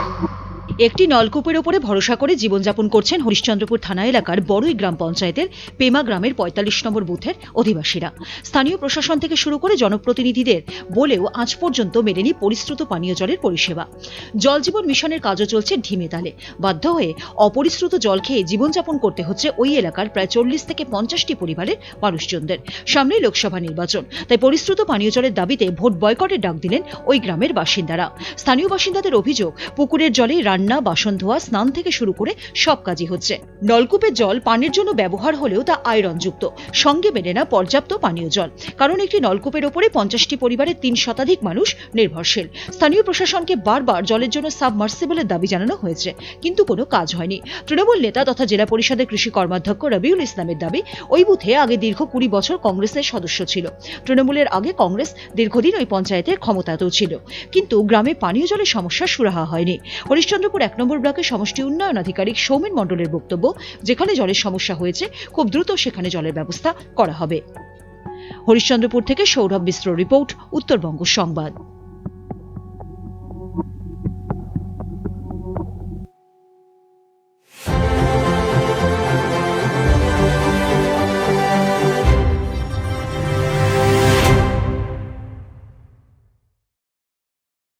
Thank you. একটি নলকূপের ওপরে ভরসা করে জীবনযাপন করছেন হরিশ্চন্দ্রপুর থানা এলাকার বড়ই গ্রাম পঞ্চায়েতের পেমা গ্রামের পঁয়তাল্লিশ নম্বর বুথের অধিবাসীরা। স্থানীয় প্রশাসন থেকে শুরু করে জনপ্রতিনিধিদের বলেও আজ পর্যন্ত মেলেনি পরিশ্রুত পানীয় জলের পরিষেবা। জল জীবন মিশনের কাজও চলছে ঢিমে তালে। বাধ্য হয়ে অপরিশ্রুত জল খেয়ে জীবনযাপন করতে হচ্ছে ওই এলাকার প্রায় চল্লিশ থেকে পঞ্চাশটি পরিবারের মানুষজনদের। সামনে লোকসভা নির্বাচন, তাই পরিশ্রুত পানীয় জলের দাবিতে ভোট বয়কটের ডাক দিলেন ওই গ্রামের বাসিন্দারা। স্থানীয় বাসিন্দাদের অভিযোগ, পুকুরের জলে রান্না বাসন ধোয়া স্নান থেকে শুরু করে সব কাজই হচ্ছে। নলকূপের জল পানের জন্য ব্যবহার হলেও তা আয়রনযুক্ত। সঙ্গে মেলে না পর্যাপ্ত পানীয় জল। কারণ একটি নলকূপের ওপরে পঞ্চাশটি পরিবারের তিন শতাধিক মানুষ নির্ভরশীল। স্থানীয় প্রশাসনকে বারবার জলের জন্য সাবমার্সিবলের দাবি জানানো হয়েছে। কিন্তু কোনো কাজ হয়নি। তৃণমূল নেতা তথা জেলা পরিষদের কৃষি কর্মাধ্যক্ষ রবিউল ইসলামের দাবি, ওই বুথে আগে দীর্ঘ কুড়ি বছর কংগ্রেসের সদস্য ছিল। তৃণমূলের আগে কংগ্রেস দীর্ঘদিন ওই পঞ্চায়েতের ক্ষমতাতেও ছিল। কিন্তু গ্রামে পানীয় জলের সমস্যা সুরাহা হয়নি। হরিশ্চন্দ্রপুর এক নম্বর ব্লকের সমষ্টি উন্নয়ন আধিকারিক সৌমেন মণ্ডলের বক্তব্য, যেখানে জলের সমস্যা হয়েছে, খুব দ্রুত সেখানে জলের ব্যবস্থা করা হবে। হরিশ্চন্দ্রপুর থেকে সৌরভ মিশ্র রিপোর্ট, উত্তরবঙ্গ সংবাদ।